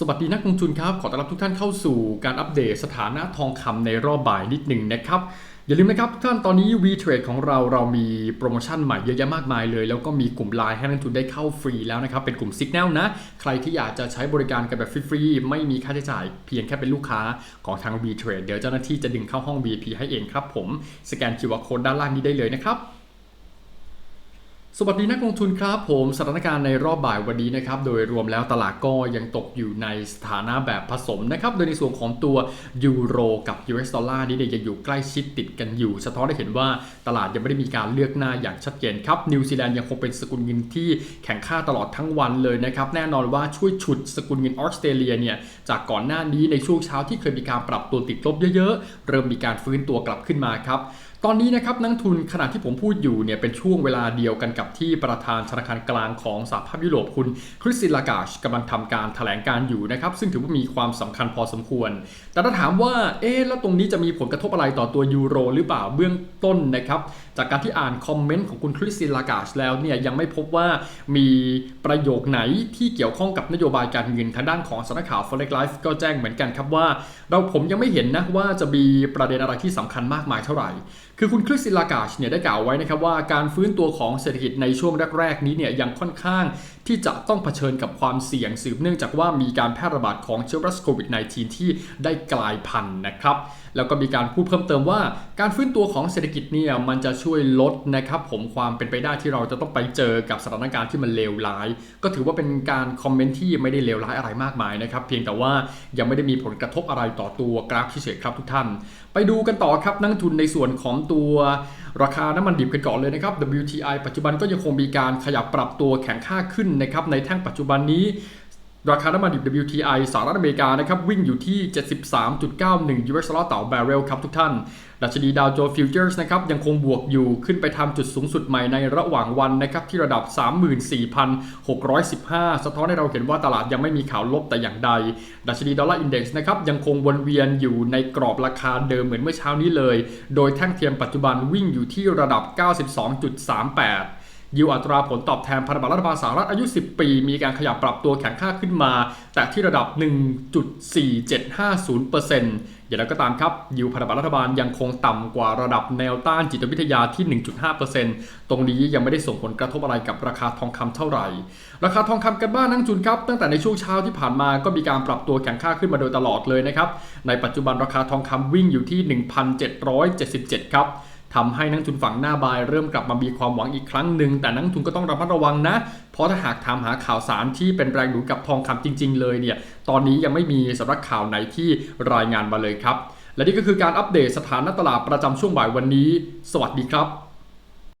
สวัสดีนักลงทุนครับ ขอต้อนรับทุกท่านเข้าสู่การอัปเดตสถานะทองคำในรอบบ่ายนิดหนึ่งนะครับ อย่าลืมนะครับทุกท่านตอนนี้ V-Trade ของเราเรามีโปรโมชั่นใหม่เยอะแยะมากมายเลย แล้วก็มีกลุ่มไลน์ให้นักลงทุนได้เข้าฟรีแล้วนะครับ เป็นกลุ่ม Signal นะ ใครที่อยากจะใช้บริการกันแบบฟรีๆไม่มีค่าใช้จ่ายเพียงแค่เป็นลูกค้าของทาง V-Trade เดี๋ยวเจ้าหน้าที่จะดึงเข้าห้อง VIP ให้เองครับผมสแกน QR Code ด้านล่างนี้ได้เลยนะครับ สวัสดีนักลงทุนครับผมสถานการณ์ในรอบบ่ายวันนี้นะครับโดยรวมแล้วตลาดก็ยังตกอยู่ในสถานะแบบผสมนะครับโดยในส่วนของตัวยูโรกับ US ดอลลาร์นี่เนี่ยยังอยู่ใกล้ชิดติดกันอยู่ สะท้อนให้เห็นว่าตลาดยังไม่ได้มีการเลือกหน้าอย่างชัดเจนครับนิวซีแลนด์ยังคงเป็นสกุลเงินที่แข็งค่าตลอดทั้งวันเลยนะครับแน่นอนว่าช่วยฉุดสกุลเงินออสเตรเลียเนี่ยจากก่อนหน้านี้ในช่วงเช้าที่เคยมีการปรับตัวติดลบเยอะๆ เริ่มมีการฟื้นตัวกลับขึ้นมาครับตอนนี้นะครับนักทุนขณะที่ผมพูดอยู่เนี่ยเป็นช่วงเวลาเดียวกันกับที่ประธานธนาคารกลางของสหภาพยุโรปคุณคริสตินลากาชกำลังทำการถแถลงการอยู่นะครับ ซึ่งถือว่ามีความสำคัญพอสมควร แต่ถ้าถามว่าเอ๊ะแล้วตรงนี้จะมีผลกระทบอะไรต่อตัวยูโรหรือเปล่าเบื้องต้นนะครับ จากการที่อ่านคอมเมนต์ของคุณคริสตินลากาชแล้วเนี่ยยังไม่พบว่ามีประโยคไหนที่เกี่ยวข้องกับนโยบายการเงินทางด้านของสำนักข่าว Forex Life ก็แจ้งเหมือนกันครับว่า เราผมยังไม่เห็นนะว่าจะมีประเด็นอะไรที่สำคัญมากมายเท่าไหร่ คือคุณคริสตินลากาชเนี่ยได้กล่าวไว้นะครับว่าการฟื้นตัวของเศรษฐกิจในช่วงแรกๆนี้เนี่ยยังค่อนข้างที่จะต้องเผชิญกับความเสี่ยงสืบเนื่องจากว่ามีการแพร่ระบาดของเชื้อไวรัสโควิด -19 ที่ได้กลายพันธุ์นะครับแล้วก็มีการพูดเพิ่มเติมว่า การฟื้นตัวของเศรษฐกิจเนี่ยมันจะช่วยลดนะครับผมความเป็นไปได้ที่เราจะต้องไปเจอกับสถานการณ์ที่มันเลวร้าย ก็ถือว่าเป็นการคอมเมนต์ที่ไม่ได้เลวร้ายอะไรมากมายนะครับเพียงแต่ว่ายังไม่ได้มีผลกระทบอะไรต่อตัวกราฟเฉยๆครับทุกท่าน ไปดูกันต่อครับนักทุนในส่วนของตัวราคาน้ำมันดิบกันก่อนเลยนะครับ WTI ปัจจุบันก็ยังคงมีการขยับปรับตัวแข็งค่าขึ้นนะครับในแท่งปัจจุบันนี้ราคาน้ำมันดิบ WTI สหรัฐอเมริกานะครับวิ่งอยู่ที่ 73.91 US ดอลลาร์ต่อบาร์เรลครับทุกท่าน ดัชนีดาวโจนส์ฟิวเจอร์สนะครับยังคงบวกอยู่ขึ้นไปทำจุดสูงสุดใหม่ในระหว่างวันนะครับที่ระดับ 34,615 สะท้อนให้เราเห็นว่าตลาดยังไม่มีข่าวลบแต่อย่างใด ดัชนีดอลลาร์อินเด็กซ์นะครับยังคงวนเวียนอยู่ในกรอบราคาเดิมเหมือนเมื่อเช้านี้เลย โดยแท่งเทียมปัจจุบันวิ่งอยู่ที่ระดับ 92.38 ยิวอัตราผลตอบแทนพันธบัตรรัฐบาลสหรัฐอายุ 10 ปี มีการขยับปรับตัวแข็งค่าขึ้นมา แต่ที่ระดับ 1.4750%อย่างไรก็ตามครับ ยิวพันธบัตรรัฐบาลยังคงต่ำกว่าระดับแนวต้านจิตวิทยาที่ 1.5%ตรงนี้ยังไม่ได้ส่งผลกระทบอะไรกับราคาทองคำเท่าไหร่ ราคาทองคำกันบ้านนักจุนครับตั้งแต่ในช่วงเช้าที่ผ่านมาก็มีการปรับตัวแข็งค่าขึ้นมาโดยตลอดเลยนะครับในปัจจุบันราคาทองคำวิ่งอยู่ที่ 1,777 ครับ ทำให้นักทุนฝั่งหน้าบายเริ่มกลับมามีความหวังอีกครั้งหนึ่งแต่นักทุนก็ต้องระมัดระวังนะ เพราะถ้าหากถามหาข่าวสารที่เป็นแรงหนุนกับทองคำจริง ๆ เลยเนี่ยตอนนี้ยังไม่มีสำนักข่าวไหนที่รายงานมาเลยครับ และนี่ก็คือการอัปเดตสถานะตลาดประจำช่วงบ่ายวันนี้ สวัสดีครับ